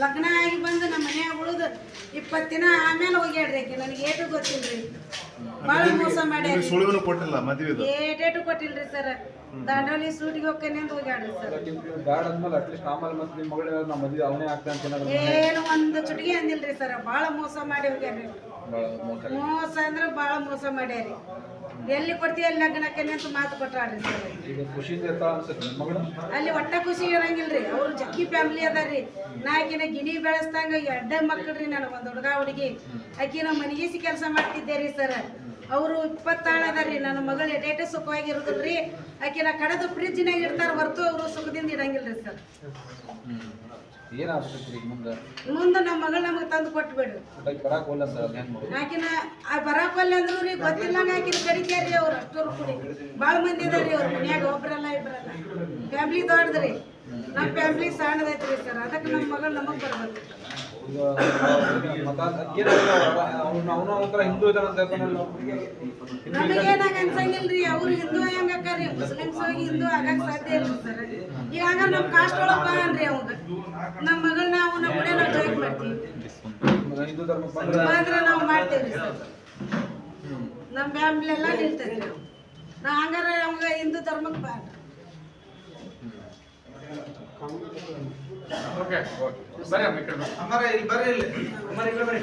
ಲಗ್ನ ಆಗಿ ಬಂದು ನಮ್ಮ ಮನ್ಯಾಗ ಉಳಿದು ಇಪ್ಪತ್ತು ದಿನ ಆಮೇಲೆ ಹೋಗ್ಯಾಡ್ರಿ ಆಕೆ. ನನಗೆ ಏಟು ಗೊತ್ತಿಲ್ರಿ. ಭಾಳ ಮೋಸ ಮಾಡ್ಯಾರಿ ಸುಳಿವನ್ನು ಕೊಟ್ಟಿಲ್ಲ ಏಟೇಟು ಕೊಟ್ಟಿಲ್ರಿ ಸರ್. ದಾಂಡೋಲಿ ಸೂಟಿಗೆ ಹೋಗ್ತೇನೆ ಅಂತ ಹೋಗ್ಯಾಡ್ರಿ ಸರ್. ಬ್ಯಾಡ ಅಂದ್ಮೇಲೆ ಅಟ್ಲೀಸ್ಟ್ ಆಮೇಲೆ ಮತ್ತೆ ನಿಮ್ಮ ಮಗಳ ನಮ್ಮ ಮದುವೆ ಅವನೇ ಆಗ್ತಾ ಅಂತ ಏನು ಒಂದು ಚುಟಿಗೆ ಅಂದಿಲ್ರಿ ಸರ್. ಭಾಳ ಮೋಸ ಮಾಡಿ ಹೋಗ್ಯಾರ್ರಿ ಮೋಸ. ಮೋಸ ಅಂದ್ರೆ ಭಾಳ ಮೋಸ ಮಾಡ್ಯಾರಿ. ಎಲ್ಲಿ ಕೊಡ್ತೀವಿ ಅಲ್ಲಿ ಲಗ್ನಕ್ಕೆ ಅಂತ ಮಾತು ಕೊಟ್ಟಾಡ್ರಿ ಅಲ್ಲಿ ಒಟ್ಟ ಖುಷಿ ಇರಂಗಿಲ್ರಿ. ಅವ್ರು ಜಕ್ಕಿ ಫ್ಯಾಮಿಲಿ ಅದಾರ್ರಿ. ನಾಕಿನ ಗಿಣಿ ಬೆಳೆಸ್ದಂಗ ಎಡ್ಡ ಮಕ್ಕಳ್ರಿ ನನಗೆ ಒಂದು ಹುಡುಗ ಹುಡುಗಿ. ಆಕಿನ ಮನಿಗೆ ಮನೆಗೇಸಿ ಕೆಲಸ ಮಾಡ್ತಿದ್ದೆ ರೀ ಸರ್. ಅವರು ಇಪ್ಪತ್ತಾಳ ಅದಾರ್ರಿ. ನನ್ನ ಮಗಳು ಎಡೇಟೆ ಸುಖವಾಗಿ ಇರುದಿಲ್ರಿ ಆಕಿನ ಕಡದು ಫ್ರಿಜ್ನಾಗ ಇಡ್ತಾರ ಹೊರತು ಅವರು ಸುಖದಿಂದ ಇರಂಗಿಲ್ರಿ ಸರ್. ಈಗ ಮುಂದೆ? ಮುಂದೆ ನಮ್ಮ ಮಗಳು ನಮಗೆ ತಂದು ಕೊಟ್ಬಿಡ್ರಿ ಊಟಕ್ಕೆ ಸರ್ ಅದೇನ್ ಮಾಡೋದು? ಆಕಿನ ಆ ಬರಾಕಲ್ಲ ಅಂದ್ರು ರೀ ಗೊತ್ತಿಲ್ಲ ಆಕಿನ ಕಡಿಕ್ಯಾರಿ ಅವ್ರು ಅಷ್ಟೂರು ಕುಡಿ. ಭಾಳ ಮಂದಿ ಇದಾರೆ ಅವ್ರ ಮನ್ಯಾಗ ಒಬ್ರಲ್ಲ ಇಬ್ರಲ್ಲ. ಫ್ಯಾಮ್ಲಿ ದೊಡ್ಡದ್ರಿ. ನಮ್ಮ ಫ್ಯಾಮ್ಲಿ ಸಣ್ಣದೈತ್ರಿ ಸರ್. ಅದಕ್ಕೆ ನಮ್ಮ ಮಗಳು ನಮಗ್ ಬರ್ಬೇಕು. ಅವನು ಅವನು ಒಂಥರ ಹಿಂದೂ ಅನ್ಸಂಗಿಲ್ರಿ ಅವ್ರು ಹಿಂದೂ ಹೆಂಗ ಮುಸ್ಲಿಮ್ಸ್ ಹೋಗಿ ಹಿಂದೂ ಆಗಕ್ ಸಾಧ್ಯ ಇಲ್ಲ ಸರ್. ಈಗ ನಮ್ ಕಾಸ್ಟ್ ಒಳಗ್ ಅನ್ರಿ ಅವಾಗ ನಮ್ಮ ಮಗಳನ್ನ ಅವನ ಕೂಡ ನಾವು ಜಾಯಿನ್ ಮಾಡ್ತೀವಿ. ಹಿಂದೂ ನಾವು ಮಾಡ್ತೇವ್ರಿ ಸರ್. ನಮ್ಮ ಫ್ಯಾಮಿಲಿ ಎಲ್ಲ ನಿಲ್ತೈತಿ ನಾವು ಹಂಗಾರ ಅವಾಗ ಹಿಂದೂ ಧರ್ಮಕ್ಕೆ ಬಾ ಅನ್ರಿ. ಓಕೆ ಬರ್ರಿ ಅಮ್ಮ ಈ ಕಡೆ ಬಾ. ಅಮ್ಮಾರ ಇಲ್ಲಿ ಬರ್ರಿ ಇಲ್ಲಿ ಅಮ್ಮ ಈ ಕಡೆ ಬರ್ರಿ